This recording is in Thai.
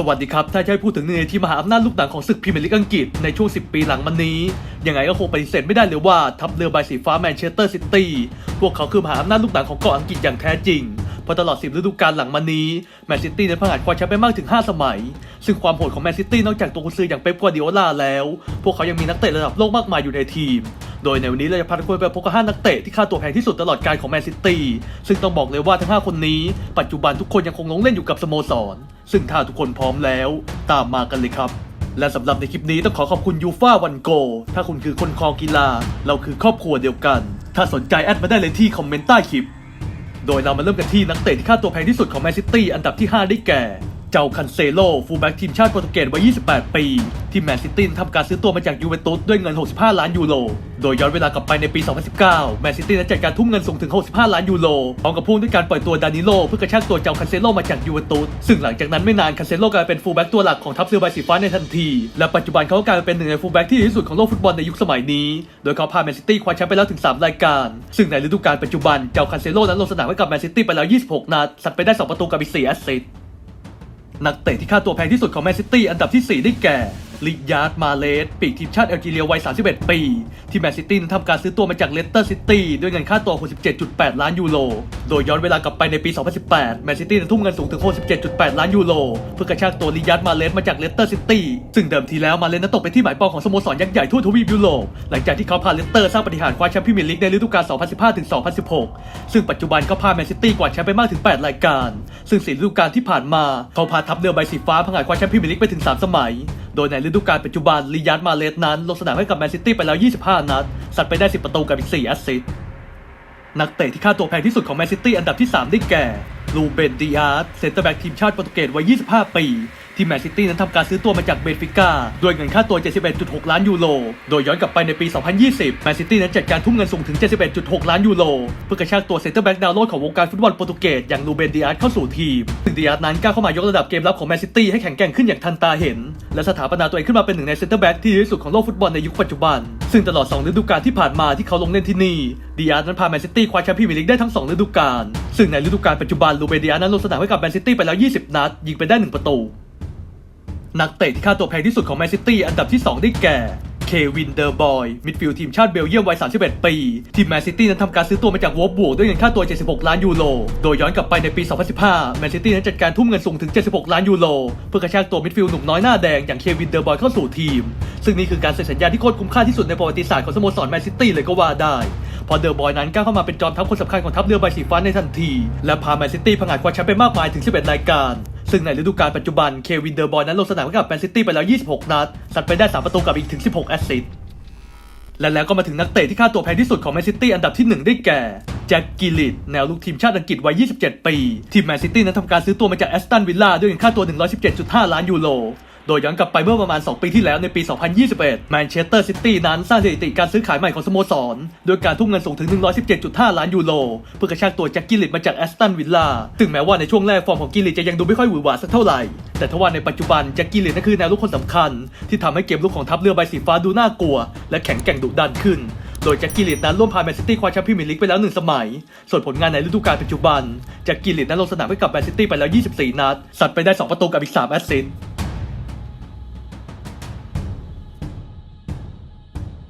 สวัสดีครับ ถ้าจะให้พูดถึงหนึ่งในที่มหาอำนาจลูกหนังของศึกพรีเมียร์ลีกอังกฤษในช่วง 10 ปีหลังมานี้ ยังไงก็คงปฏิเสธไม่ได้เลยว่าทัพเรือใบสีฟ้าแมนเชสเตอร์ซิตี้ พวกเขาคือมหาอำนาจลูกหนังของเกาะอังกฤษอย่างแท้จริงเพราะตลอด 10 ฤดูกาลหลังมานี้ แมนซิตี้นั้นผงาดคว้าแชมป์ไปมากถึง 5 สมัย ซึ่งความโหดของแมนซิตี้นอกจากตัวกุญซืออย่างเป๊ปกัวร์ดิโอลาแล้ว พวกเขายังมีนักเตะระดับโลกมากมายอยู่ในทีม โดยในวันนี้เราจะพาทุกคนไปพบกับ 5 นักเตะที่ค่าตัวแพงที่สุดตลอดกาลของแมนซิตี้ ซึ่งต้องบอกเลยว่าทั้ง 5 คนนี้ ปัจจุบันทุกคนยังคงลงเล่นอยู่กับสโมสร ซึ่งถ้าทุกคนพร้อมแล้วตามมากันเลยครับ และสำหรับในคลิปนี้ต้องขอขอบคุณยูฟ่าวันโก ถ้าคุณคือคนคอกีฬา เราคือครอบครัวเดียวกัน ถ้าสนใจแอดมาได้เลยที่คอมเมนต์ใต้คลิป โดยเรามาเริ่มกันที่นักเตะที่ค่าตัวแพงที่สุดของแมนซิตี้อันดับที่ 5 ได้แก่ เจ้าคันเซโลฟูลแบ็กทีมชาติโปรตุเกสวัย 28 ปี ที่แมนซิตี้ทำการซื้อตัวมาจากยูเวนตุสด้วยเงิน 65 ล้านยูโร โดยย้อนเวลากลับไปในปี 2019 แมนซิตี้นั้นจัดการทุ่มเงินสูงถึง 65 ล้านยูโรพร้อมกับพุ่งด้วยการปล่อยตัวดานิโลเพื่อกระชากตัวเจ้าคันเซโลมาจากยูเวนตุส ซึ่งหลังจากนั้นไม่นานคันเซโลกลายเป็นฟูลแบ็กตัวหลักของทัพเรือใบสีฟ้าในทันที และปัจจุบันเขาก็กลายเป็นหนึ่งในฟูลแบ็กที่ดีที่สุดของโลกฟุตบอลในยุคสมัยนี้ โดยเขาพาแมนซิตี้คว้าแชมป์ไปแล้วถึง 3 รายการ ซึ่งในฤดูกาลปัจจุบันเจ้าคันเซโลนั้นลงสนามให้กับแมนซิตี้ไปแล้ว 26 นัดสัดไปได้ 2 ประตูกับอีก4แอสซิสต์ นักเตะที่ค่าตัวแพงที่สุดของแมนซิตี้อันดับที่ 4 ได้แก่ ลิยาร์ดมาเลสปีกทีมชาติแอลจีเรียวัย 31 ปี ที่แมนซิตี้ทำการซื้อตัวมาจากเลสเตอร์ซิตี้ด้วยเงินค่าตัว 67.8 ล้านยูโร โดยย้อนเวลากลับไปในปี 2018 แมนซิตี้ทุ่มเงินสูงถึง 67.8 ล้านยูโร เพื่อกระชากตัวลิยาร์ดมาเลสมาจากเลสเตอร์ซิตี้ซึ่งเดิมทีแล้วมาเลสนั้นตกเป็นที่หมายปองของสโมสรยักษ์ใหญ่ทั่วทวีปยุโรปหลังจากที่เขาพาเลสเตอร์สร้างปฏิหารคว้าแชมเป์พรีเมียร์ลีกในฤดูกาล 2015-2016 ซึ่งปัจจุบันเขาพาแมนซิตี้กวาดแชมป์ไปมากถึง 8 รายการ ซึ่งสี่ฤดูกาลที่ผ่านมาเขาพาทัพเรือใบสีฟ้าผงาดคว้าแชมเป์พรีเมียร์ลีกไปถึง 3 สมัย โดยในฤดูกาลปัจจุบันลียาร์ดมาเลสนั้น ลงสนามให้กับแมนซิตี้ไปแล้ว 25 นัด สัดไปได้ 10 ประตูกับอีก 4 แอสซิสต์นักเตะที่ค่าตัวแพงที่สุดของแมนซิตี้อันดับที่ 3 ได้แก่ ลูเบนดิอาร์ตเซนเตอร์แบ็กทีมชาติโปรตุเกสวัย 25 ปี ที่แมนซิตี้นั้นทำการซื้อตัวมาจากเบนฟิก้าด้วยเงินค่าตัว 71.6 ล้านยูโร โดยย้อนกลับไปในปี 2020 แมนซิตี้นั้นจัดการทุ่มเงินสูงถึง 71.6 ล้านยูโร เพื่อกระชากตัวเซนเตอร์แบ็กดาวโลดของวงการฟุตบอลโปรตุเกสอย่างลูเบนดิอาร์ตเข้าสู่ทีมซึ่งดิอาร์นั้นก้าวเข้ามายกระดับเกมรับของแมนซิตี้ให้แข็งแกร่งขึ้นอย่างทันตาเห็น และสถาปนาตัวเองขึ้นมาเป็นหนึ่งในเซนเตอร์แบ็กที่ดีที่สุดของโลกฟุตบอลในยุคปัจจุบัน ซึ่งตลอด 2 ฤดูกาลที่ผ่านมาที่เขาลงเล่นที่นี่ดิอาร์นั้นพาแมนซิตี้คว้าแชมป์พรีเมียร์ลีกได้ทั้ง 2 ฤดูกาล ซึ่งในฤดูกาลปัจจุบันลูเบเดิอาร์นั้นลงสนามให้กับแมนซิตี้ไปแล้ว 20 นัด ยิงไปได้ 1 ประตู นักเตะที่ค่าตัวแพงที่สุดของแมนซิตี้อันดับที่ 2 ได้แก่ เควินเดอร์บอย มิดฟิลด์ทีมชาติเบลเยียมวัย 31 ปี ที่แมนซิตี้นั้นทำการซื้อตัวมาจากวอลบวกด้วยเงินค่าตัว 76 ล้านยูโร โดยย้อนกลับไปในปี 2015 แมนซิตี้นั้นจัดการทุ่มเงินสูงถึง 76 ล้านยูโร เพื่อกระชากตัวมิดฟิลด์หนุ่มน้อยหน้าแดงอย่างเควินเดอร์บอยเข้าสู่ทีม ซึ่งนี่คือการเซ็นสัญญาที่โคตรคุ้มค่าที่สุดในประวัติศาสตร์ของสโมสรแมนซิตี้เลยก็ว่าได้พอเดอร์บอยนั้นก้าวเข้ามาเป็นจอมทัพคนสำคัญของทัพเรือใบสีฟ้าในทันที และพาแมนซิตี้ผงาดคว้าแชมป์ไปมากมายถึง 11 รายการ ซึ่งในฤดูกาลปัจจุบันเควินเดอร์บอยนั้นลงสนามให้กับแมนซิตี้ไปแล้ว 26 นัดสัดไปได้ 3 ประตูกับอีกถึง 16 แอสซิสต์และแล้วก็มาถึงนักเตะที่ค่าตัวแพงที่สุดของแมนซิตี้อันดับที่ 1 ได้แก่แจ็คกิลลิตแนวลูกทีมชาติอังกฤษวัย 27 ปี ที่แมนซิตี้นั้นทำการซื้อตัวมาจากแอสตันวิลล่าด้วยเงินค่าตัว 117.5 ล้านยูโร โดยย้อนกลับไปเมื่อประมาณ 2 ปีที่แล้วในปี 2021 แมนเชสเตอร์ซิตี้นั้นสร้างสถิติการซื้อขายใหม่ของสโมสร โดยการทุ่มเงินสูงถึง 117.5 ล้านยูโร เพื่อกระชากตัวแจ็คกิลลิตมาจากแอสตันวิลล่าถึงแม้ว่าในช่วงแรกฟอร์มของกิลลิตจะยังดูไม่ค่อยหวือหวาสักเท่าไหร่ แต่ทว่าในปัจจุบันแจ็คกิลลิตนั่นคือแนวลุกคนสำคัญ ที่ทำให้เกมลุกของทัพเรือใบสีฟ้าดูน่ากลัว และแข็งแกร่งดุดันขึ้นโดยแจ็คกิลลิตนั้นร่วมพาแมนซิตี้คว้าแชมป์พรีเมียร์ลีกไปแล้วหนึ่งสมัย ส่วนผลงานในฤดูกาลปัจจุบันแจ็คกิลลิตนั้นลงสนามให้กับแมนซิตี้ไปแล้ว 24 นัด สัดไปได้ 2 ประตูกับอีก 3 แอสซิสต์